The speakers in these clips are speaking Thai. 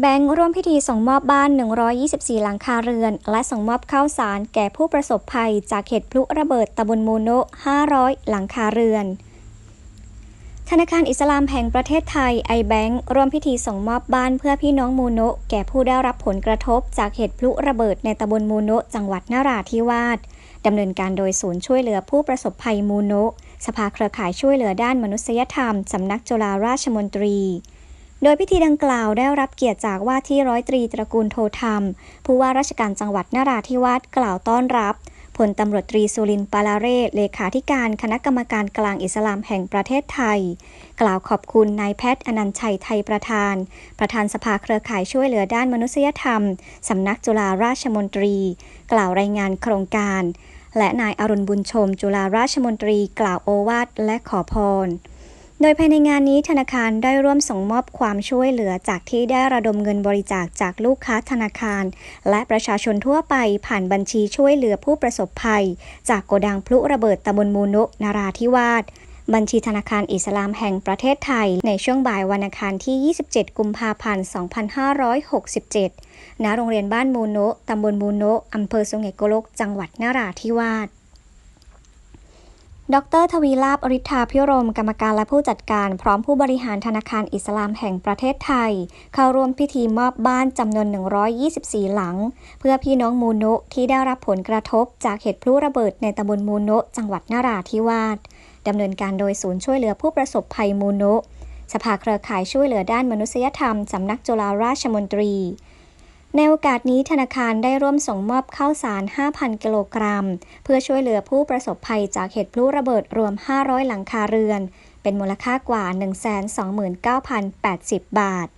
แบงร่วมพิธีส่งมอบบ้าน 124 หลังคาเรือน และส่งมอบข้าวสารแก่ผู้ประสบภัยจากเหตุพลุระเบิดตะบนมูโนะ 500 หลังคาเรือน ธนาคารอิสลามแห่งประเทศไทยไอแบงร่วมพิธีส่งมอบบ้านเพื่อพี่น้องมูโนะแก่ผู้ได้รับผลกระทบจากเหตุพลุระเบิดในตำบลมูโนะจังหวัดนราธิวาสดำเนินการโดยศูนย์ช่วยเหลือผู้ประสบภัยมูโนะสภาเครือข่ายช่วยเหลือด้านมนุษยธรรมสำนักจุฬาราชมนตรี โดยพิธีดังกล่าวได้รับเกียรติจากว่าที่ร้อยตรีตระกูลโทธรรม ผู้ว่าราชการจังหวัดนราธิวาสกล่าวต้อนรับพลตำรวจตรีสุรินทร์ปาลาเรศเลขาธิการคณะกรรมการกลางอิสลามแห่งประเทศไทย กล่าวขอบคุณนายแพทย์อนันชัยไทยประธาน ประธานสภาเครือข่ายช่วยเหลือด้านมนุษยธรรม สำนักจุฬาราชมนตรี กล่าวรายงานโครงการ และนายอรุณบุญชม จุฬาราชมนตรี กล่าวโอวาทและขอพร โดยภายในงานนี้ธนาคารได้ร่วมส่งมอบความช่วยเหลือจากที่ได้ระดมเงินบริจาคจากลูกค้าธนาคาร และประชาชนทั่วไปผ่านบัญชีช่วยเหลือผู้ประสบภัย จากโกดังพลุระเบิดตำบลมูนุนาราธิวาสบัญชีธนาคารอิสลามแห่งประเทศไทย ในช่วงบ่ายวันอังคารที่ 27 กุมภาพันธ์ 2567 ณ โรงเรียนบ้านมูโนะตำบลมูโนะอำเภอสุไหงโกลก จังหวัดนราธิวาส ดรทวีลาบอริ t าพิรม กรรมการและผู้จัดการ พร้อมผู้บริหารธนาคารอิสลามแห่งประเทศไทย เข้าร่วมพิธีมอบบ้านจำนวน 124 หลัง เพื่อพี่น้องมูโนะที่ได้รับผลกระทบจากเหตุพลุระเบิดในตำบลมูโนะจังหวัดนราธิวาสดำเนินการโดยศูนย์ช่วยเหลือผู้ประสบภัยมูโนะสภาเครือข่ายช่วยเหลือด้านมนุษยธรรมสำนักจุฬาราชมนตรี ในโอกาสนี้ธนาคารได้ร่วมส่งมอบข้าวสาร 5,000 กิโลกรัม เพื่อช่วยเหลือผู้ประสบภัยจากเหตุพลุระเบิดรวม 500 หลังคาเรือน เป็นมูลค่ากว่า 129,080 บาท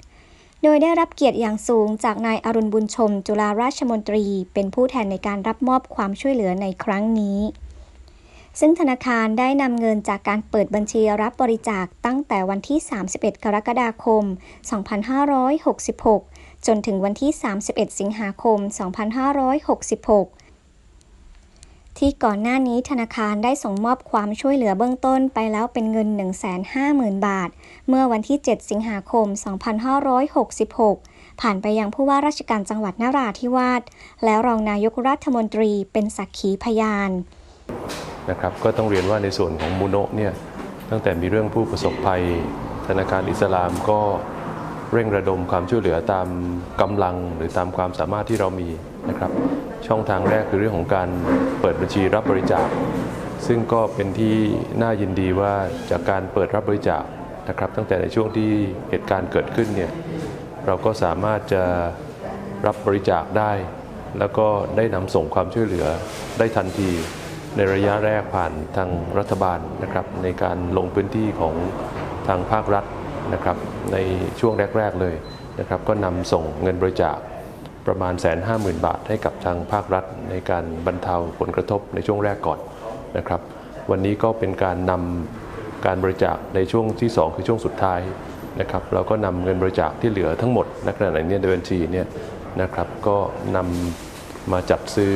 โดยได้รับเกียรติอย่างสูงจากนายอรุณบุญชม จุฬาราชมนตรี เป็นผู้แทนในการรับมอบความช่วยเหลือในครั้งนี้ ซึ่งธนาคารได้นำเงินจากการเปิดบัญชีรับบริจาคตั้งแต่วันที่ 31 กรกฎาคม 2566 จนถึงวันที่ 31 สิงหาคม 2566ที่ก่อนหน้านี้ธนาคารได้ส่งมอบความช่วยเหลือเบื้องต้นไปแล้วเป็นเงิน 150,000 บาท เมื่อวันที่ 7 สิงหาคม 2566 ผ่านไปยังผู้ว่าราชการจังหวัดนราธิวาสแล้วรองนายกรัฐมนตรีเป็นสักขีพยานนะครับก็ต้องเรียนว่าในส่วนของมูโนะเนี่ยตั้งแต่มีเรื่องผู้ประสบภัย ธนาคารอิสลามก็ เร่งระดมความช่วยเหลือตามกำลังหรือตามความสามารถที่เรามีนะครับ ช่องทางแรกคือเรื่องของการเปิดบัญชีรับบริจาค ซึ่งก็เป็นที่น่ายินดีว่าจากการเปิดรับบริจาคนะครับ ตั้งแต่ในช่วงที่เหตุการณ์เกิดขึ้นเนี่ยเราก็สามารถจะรับบริจาคได้ แล้วก็ได้นำส่งความช่วยเหลือได้ทันทีในระยะแรกผ่านทางรัฐบาลนะครับ ในการลงพื้นที่ของทางภาครัฐ นะครับในช่วงแรก ๆเลยนะครับก็นำส่งเงินบริจาคประมาณแสนห้าหมื่นบาทให้กับทางภาครัฐ ในการบรรเทาผลกระทบในช่วงแรกก่อนนะครับ วันนี้ก็เป็นการนำการบริจาคในช่วงที่ 2 คือช่วงสุดท้ายนะครับเราก็นำเงินบริจาคที่เหลือทั้งหมดณขณะนี้ในบัญชีเนี่ยนะครับก็นำมาจัดซื้อ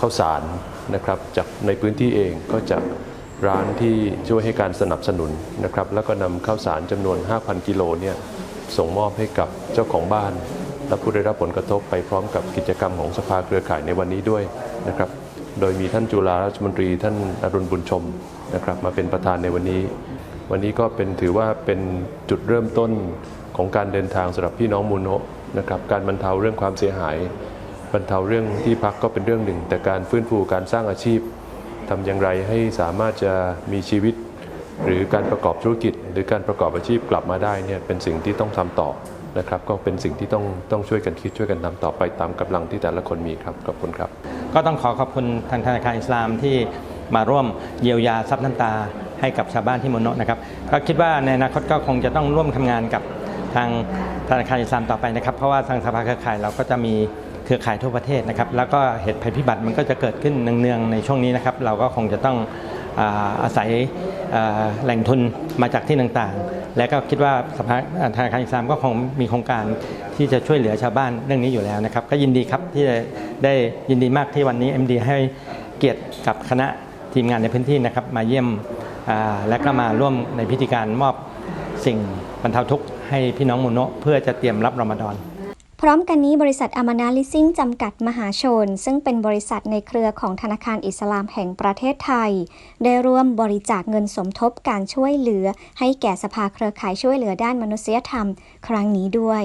ข้าวสารนะครับจากในพื้นที่เองก็จาก ร้านที่ช่วยให้การสนับสนุนนะครับแล้วก็นำข้าวสารจำนวน 5,000 กิโลเนี่ยส่งมอบให้กับเจ้าของบ้าน และผู้ได้รับผลกระทบไปพร้อมกับกิจกรรมของสภาเครือข่ายในวันนี้ด้วยนะครับโดยมีท่านจุฬาราชมนตรีท่านอรุณบุญชมนะครับมาเป็นประธานในวันนี้ วันนี้ก็เป็นถือว่าเป็นจุดเริ่มต้นของการเดินทางสำหรับพี่น้องมูโนะนะครับการบรรเทาเรื่องความเสียหาย บรรเทาเรื่องที่พักก็เป็นเรื่องหนึ่ง แต่การฟื้นฟูการสร้างอาชีพ ทำอย่างไรให้สามารถจะมีชีวิต หรือการประกอบธุรกิจ หรือการประกอบอาชีพกลับมาได้เนี่ยเป็นสิ่งที่ต้องทำต่อนะครับก็เป็นสิ่งที่ต้องต้องช่วยกันคิดช่วยกันทำต่อไปตามกำลังที่แต่ละคนมีครับขอบคุณครับ ก็ต้องขอขอบคุณทางธนาคารอิสลามที่มาร่วมเยียวยาซับน้ำตาให้กับชาวบ้านที่มโนะนะครับก็คิดว่าในอนาคตก็คงจะต้องร่วมทำงานกับทางธนาคารอิสลามต่อไปนะครับ เพราะว่าทางสภาเครือข่ายเราก็จะมี เครือข่ายทั่วประเทศนะครับ แล้วก็เหตุภัยพิบัติมันก็จะเกิดขึ้นเนืองๆในช่วงนี้นะครับ เราก็คงจะต้องอาอาศัยแหล่งทุนมาจากที่ต่างๆ และก็คิดว่าสภาธนาคารอิสามก็คงมีโครงการที่จะช่วยเหลือชาวบ้านเรื่องนี้อยู่แล้วนะครับ ก็ยินดีครับที่ได้ยินดีมากที่วันนี้ MD ให้เกียรติกับคณะทีมงานในพื้นที่นะครับ มาเยี่ยมและก็มาร่วมในพิธีการมอบสิ่งบรรเทาทุกข์ให้พี่น้องโมโนะเพื่อจะเตรียมรับรอมฎอน พร้อมกันนี้บริษัทอามานาลิซิ่งจำกัดมหาชน ซึ่งเป็นบริษัทในเครือของธนาคารอิสลามแห่งประเทศไทย ได้ร่วมบริจาคเงินสมทบการช่วยเหลือ ให้แก่สภาเครือข่ายช่วยเหลือด้านมนุษยธรรม ครั้งนี้ด้วย